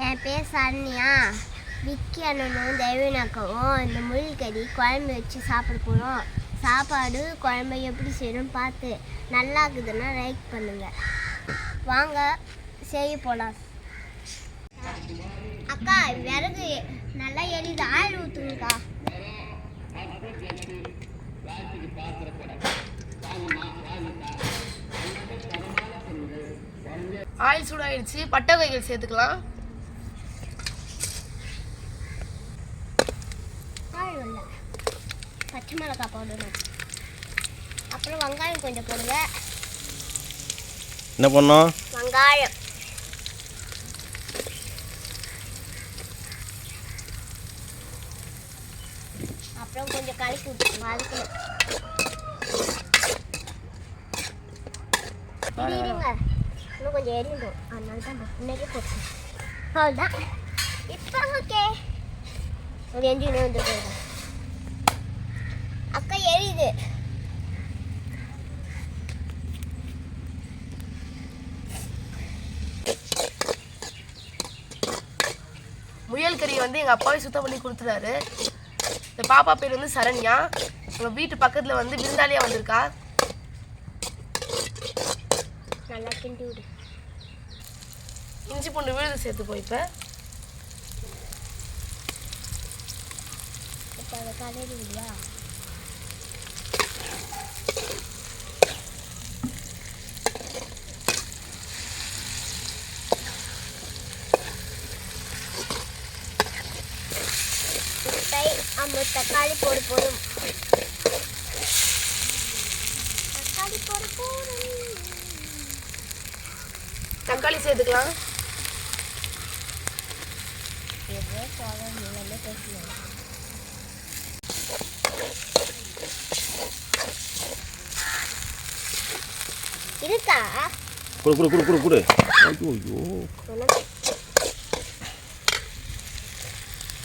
என் பேர் சரண்யா. விக்கி அண்ணனும் தேவினாக்கவும் இந்த முள்கறி குழம்பு வச்சு சாப்பிட போகிறோம் சாப்பாடு குழம்பு எப்படி செய்யணும் பார்த்து நல்லா இருக்குதுன்னா லைக் பண்ணுங்கள் வாங்க செய்ய போகலாம் அக்கா விறகு நல்லா எரியுது. ஆயில் ஊற்றுங்கக்கா ஆயில் சூடாயிடுச்சு. பட்டை வகைகள் சேர்த்துக்கலாம். ஆயில் இல்லை. பச்சை மிளகாய் போடணும் அப்புறம் வெங்காயம் கொஞ்சம் போடுங்க. என்ன பண்ணோம்? வெங்காயம். அப்புறம் கொஞ்சம் கலக்கி விட்டு வதக்கணும் இது இருங்க இன்னும் கொஞ்சம் எரியும் அதனால தான் இன்னைக்கு போட்டு அவ்வளோதான் இப்போ ஓகே ஒரு எஞ்சினே வந்து போயிடும் அக்கா எரியுது. முயல் கறி வந்து எங்கள் அப்பாவே சுத்தம் பண்ணி கொடுத்துட்டாரு இந்த பாப்பா பேர் வந்து சரண்யா. எங்கள் வீட்டு பக்கத்தில் வந்து விருந்தாளியாக வந்திருக்கா? நல்லா கிண்டி விடு. இஞ்சி பூண்டு விழுது சேர்த்துப்போம் இப்போ. அதை கலரி விடுவா ஐம்பது தக்காளி போடு போதும். தக்காளி போடு போதும். தக்காளி சேர்த்துக்கலாம். எவ்வளோ சோளம் எல்லாமே பேசணும் இருக்கா குடு குடு குடு குடு குடு. ஐயோ ஐயோ.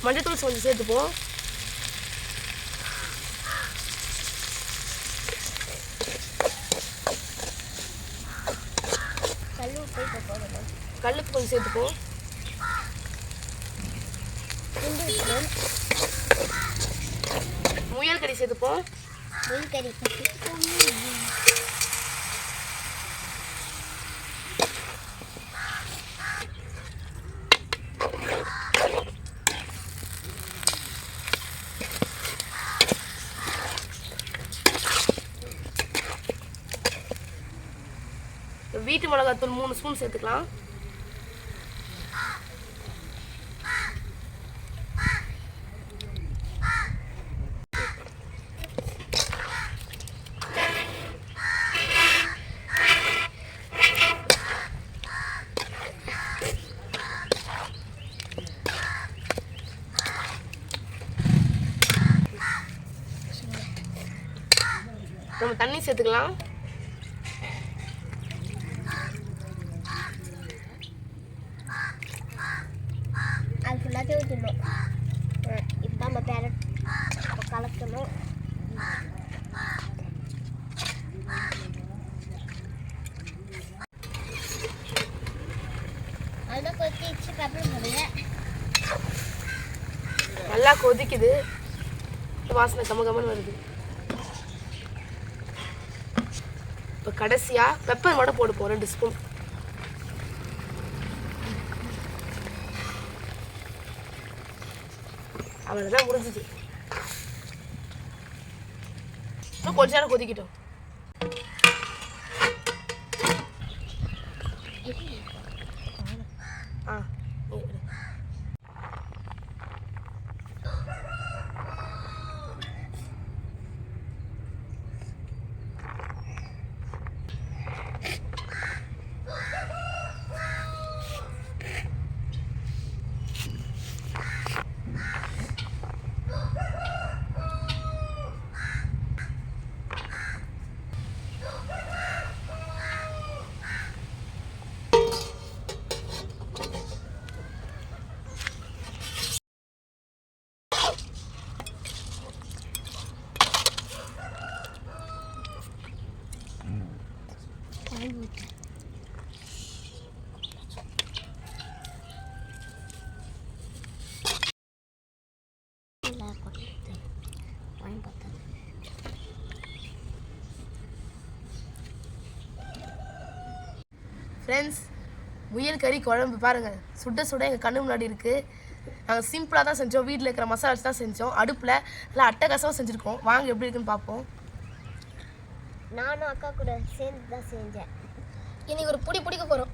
மஞ்சத்தூள் கொஞ்சம் சேர்த்துப்போம் கல் உப்பு இப்போ போடணும் கல்லுப்பு கொஞ்சம் சேர்த்துப்போம் முயல் கறி சேர்த்துப்போம் மீன் கறி. வீட்டு மிளகாத்தூள் மூணு ஸ்பூன் சேர்த்துக்கலாம். நம்ம தண்ணி சேர்த்துக்கலாம் அது ஃபுல்லாத்தையும் ஊற்றிடணும் இப்போ நம்ம பேர கலக்கணும் அதில் கொத்திச்சு பெப்பர் போடுங்க நல்லா கொதிக்குது. வாசனை கம கமன்னு வருது. இப்போ கடைசியாக பெப்பர் மட்டும் போடுப்போம் ரெண்டு ஸ்பூன் அவ்வளோதான் முடிஞ்சுது. இன்னும் கொஞ்ச நேரம் கொதிக்கிட்டோம். ஃப்ரெண்ட்ஸ் முயல் கறி குழம்பு பாருங்கள் சுட சுட எங்கள் கண்ணு முன்னாடி இருக்குது நாங்கள் சிம்பிளாக தான் செஞ்சோம். வீட்டில் இருக்கிற மசாலா தான் செஞ்சோம். அடுப்பில் நல்லா அட்டகாசமாக செஞ்சுருக்கோம். வாங்க எப்படி இருக்குன்னு பார்ப்போம். நானும் அக்கா கூட சேர்ந்து தான் செஞ்சேன். இன்னைக்கு ஒரு புடி பிடிக்க போகிறோம்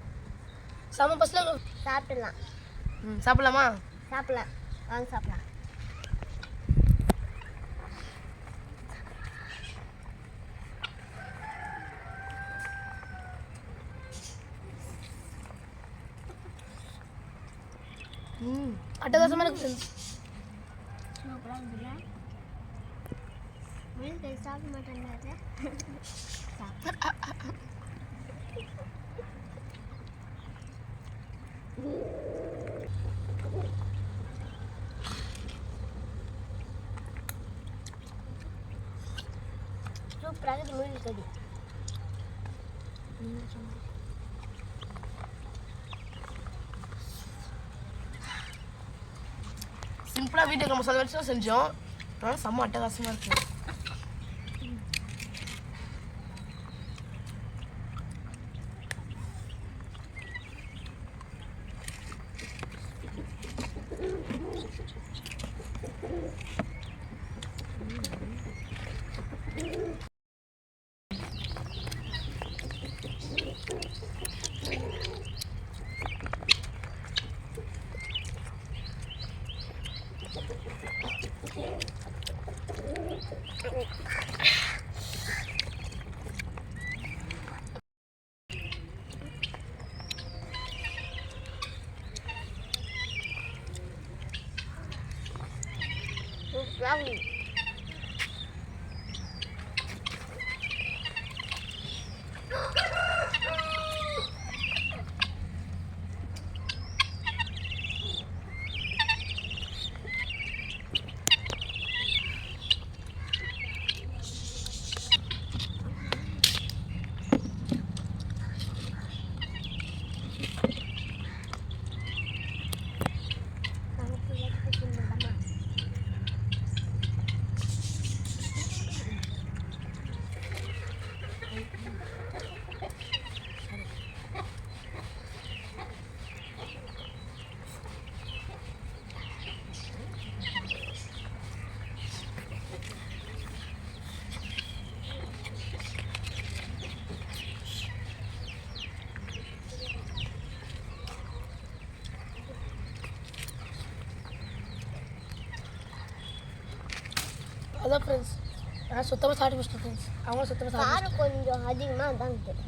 செம பஸ்ஸில் சாப்பிடலாம். ம் சாப்பிடலாமா? சாப்பிடலாம். வாங்க சாப்பிடலாம். ம் அட்டகாசமாக இருக்கு ஃப்ரெண்ட்ஸ் சூப்பராக இருக்குல்ல முயல் சாப்பிட மாட்டேன் சூப்பராக இருக்குது முயல் கறி சிம்பிளாக வீட்டுக்கு நம்ம சொல்ல வச்சு செஞ்சோம். ஆனால் செம்ம அட்டகாசமாக இருக்குது சூப்பராக இருக்குது அதான் ஃப்ரெண்ட்ஸ் நான் சுத்தமாக சாப்பிட்டு முடிச்சிட்டேன் ஃப்ரெண்ட்ஸ் அவங்களும் சுத்தமாக சாப்பிட்டு கொஞ்சம் அதிகமாக தான் இருக்குது